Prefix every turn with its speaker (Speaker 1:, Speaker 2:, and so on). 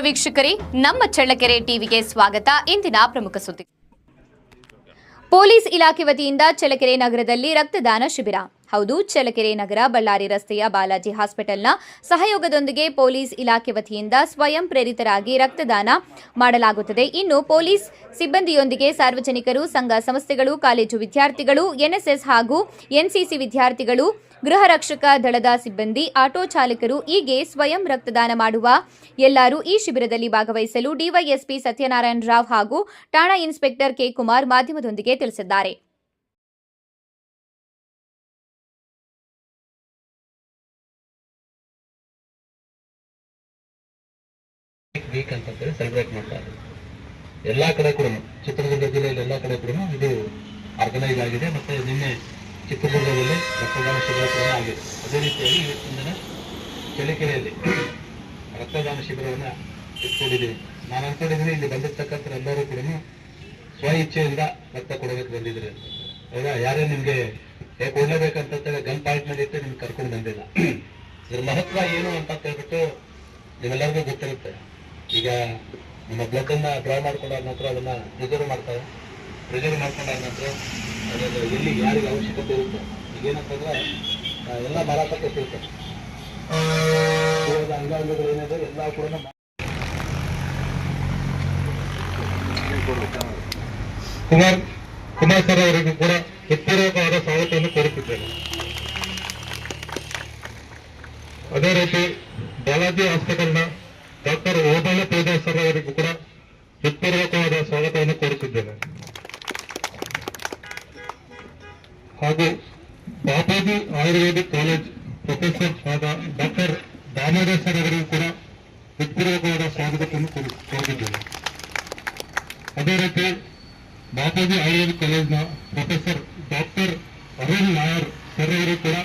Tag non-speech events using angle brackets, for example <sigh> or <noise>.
Speaker 1: ವೀಕ್ಷಕರೇ, ನಮ್ಮ ಚಳ್ಳಕೆರೆ ಟಿವಿಗೆ ಸ್ವಾಗತ. ಇಂದಿನ ಪ್ರಮುಖ ಸುದ್ದಿ. ಪೊಲೀಸ್ ಇಲಾಖೆ ವತಿಯಿಂದ ಚಳ್ಳಕೆರೆ ನಗರದಲ್ಲಿ ರಕ್ತದಾನ ಶಿಬಿರ. ಹೌದು, ಚಳ್ಳಕೆರೆ ನಗರ ಬಳ್ಳಾರಿ ರಸ್ತೆಯ ಬಾಲಾಜಿ ಹಾಸ್ಪಿಟಲ್ನ ಸಹಯೋಗದೊಂದಿಗೆ ಪೊಲೀಸ್ ಇಲಾಖೆ ವತಿಯಿಂದ ಸ್ವಯಂ ಪ್ರೇರಿತರಾಗಿ ರಕ್ತದಾನ ಮಾಡಲಾಗುತ್ತದೆ. ಇನ್ನು ಪೊಲೀಸ್ ಸಿಬ್ಬಂದಿಯೊಂದಿಗೆ ಸಾರ್ವಜನಿಕರು, ಸಂಘ ಸಂಸ್ಥೆಗಳು, ಕಾಲೇಜು ವಿದ್ಯಾರ್ಥಿಗಳು, ಎನ್ಎಸ್ಎಸ್ ಹಾಗೂ ಎನ್ಸಿಸಿ ವಿದ್ಯಾರ್ಥಿಗಳು, ಗೃಹ ರಕ್ಷಕ ದಳದ ಸಿಬ್ಬಂದಿ, ಆಟೋ ಚಾಲಕರು ಹೀಗೆ ಸ್ವಯಂ ರಕ್ತದಾನ ಮಾಡುವ ಎಲ್ಲರೂ ಈ ಶಿಬಿರದಲ್ಲಿ ಭಾಗವಹಿಸಲು ಡಿವೈಎಸ್ಪಿ ಸತ್ಯನಾರಾಯಣ ರಾವ್ ಹಾಗೂ ಠಾಣಾ ಇನ್ಸ್ಪೆಕ್ಟರ್ ಕೆ ಕುಮಾರ್ ಮಾಧ್ಯಮದೊಂದಿಗೆ ತಿಳಿಸಿದ್ದಾರೆ.
Speaker 2: ವೀಕ್ ಅಂತ ಹೇಳಿ ಸೆಲೆಬ್ರೇಟ್ ಮಾಡ್ತಾ ಎಲ್ಲ ಕಡೆ ಕೂಡ ಚಿತ್ರದುರ್ಗ ಜಿಲ್ಲೆಯಲ್ಲಿ ಎಲ್ಲಾ ಕಡೆ ಕೂಡ ಇದು ಆರ್ಗನೈಸ್ ಆಗಿದೆ ಮತ್ತೆ ನಿನ್ನೆ ಚಿತ್ರದುರ್ಗದಲ್ಲಿ ರಕ್ತದಾನ ಶಿಬಿರ ಕೂಡ ಆಗಿದೆ. ಅದೇ ರೀತಿಯಾಗಿ ಇವತ್ತಿನ ದಿನ ಚಳಿಕೆರೆಯಲ್ಲಿ <coughs> ರಕ್ತದಾನ ಶಿಬಿರವನ್ನ ಇಟ್ಕೊಂಡಿದ್ದೀವಿ. ನಾನು ಅನ್ಕೊಂಡಿದ್ದೀನಿ ಇಲ್ಲಿ ಬಂದಿರ್ತಕ್ಕಂಥ ಎಲ್ಲರೂ ಕೂಡ ಸ್ವ ಇಚ್ಛೆಯಿಂದ ರಕ್ತ ಕೊಡಬೇಕು ಬಂದಿದ್ರೆ ಹೌದಾ? ಯಾರೇ ನಿಮಗೆ ಏ ಕೊಡ್ಲೇಬೇಕಂತ ಗನ್ ಪಾಯಿಂಟ್ನಲ್ಲಿ ಇಟ್ಟು ನಿಮ್ಗೆ ಕರ್ಕೊಂಡು ಬಂದಿಲ್ಲ. <coughs> ಇದ್ರ ಮಹತ್ವ ಏನು ಅಂತ ಹೇಳ್ಬಿಟ್ಟು ನಿಮ್ಮೆಲ್ಲರಿಗೂ ಗೊತ್ತಿರುತ್ತೆ. ಈಗ ನಿಮ್ಮ ಬ್ಲಡ್ ಅನ್ನ ಡ್ರಾ ಮಾಡ್ಕೊಂಡಾದ ನಂತರ ಅದನ್ನ ರಿಸರ್ವ್ ಮಾಡ್ತಾರೆ. ರಿಸರ್ವ್ ಮಾಡ್ಕೊಂಡಾದ ನಂತರ ಅದನ್ನು ಎಲ್ಲಿ ಯಾರಿಗೆ ಅವಶ್ಯಕತೆ ಇರುತ್ತೆ ಈಗ ಏನಂತಂದ್ರೆ ಆ, ಎಲ್ಲ ಮಾರಾಟಕ್ಕೆ ಸಿಗುತ್ತೆ. ಇವಾಗ ಅಂಗಾಂಗಗಳು ಏನಿದೆ ಎಲ್ಲ ಕೂಡ ಕುಮಾರ್ ಕುಮಾರ್ ಸರ್ ಕೂಡ ಸ್ವಾಗತವನ್ನು ಕೋರುತ್ತಿದ್ದೇನೆ ಅದೇ ರೀತಿ ಬಾಲಾಜಿ ಹಾಸ್ಪಿಟಲ್ನ ಡಾಕ್ಟರ್ ಓಬಳ ಸರ್ ಅವರಿಗೂ ಕೂಡ ಹೃತ್ಪೂರ್ವಕವಾದ ಸ್ವಾಗತವನ್ನು ಕೋರುತ್ತಿದ್ದೇನೆ ಹಾಗೂ ಬಾಪೂಜಿ ಆಯುರ್ವೇದಿಕ್ ಕಾಲೇಜ್ ಪ್ರೊಫೆಸರ್ ಆದ ಡಾಕ್ಟರ್ ದಾಮೋದರ್ ಸರ್ ಅವರಿಗೂ ಕೂಡ ಹೃತ್ಪೂರ್ವಕವಾದ ಸ್ವಾಗತವನ್ನು ಕೋರು- ಕೋರುತ್ತಿದ್ದೇನೆ ಅದೇ ರೀತಿ Bapuji Ayurvedic ಕಾಲೇಜ್ನ professor doctor Arun Nair sir ಅವರಿಗೂ ಕೂಡ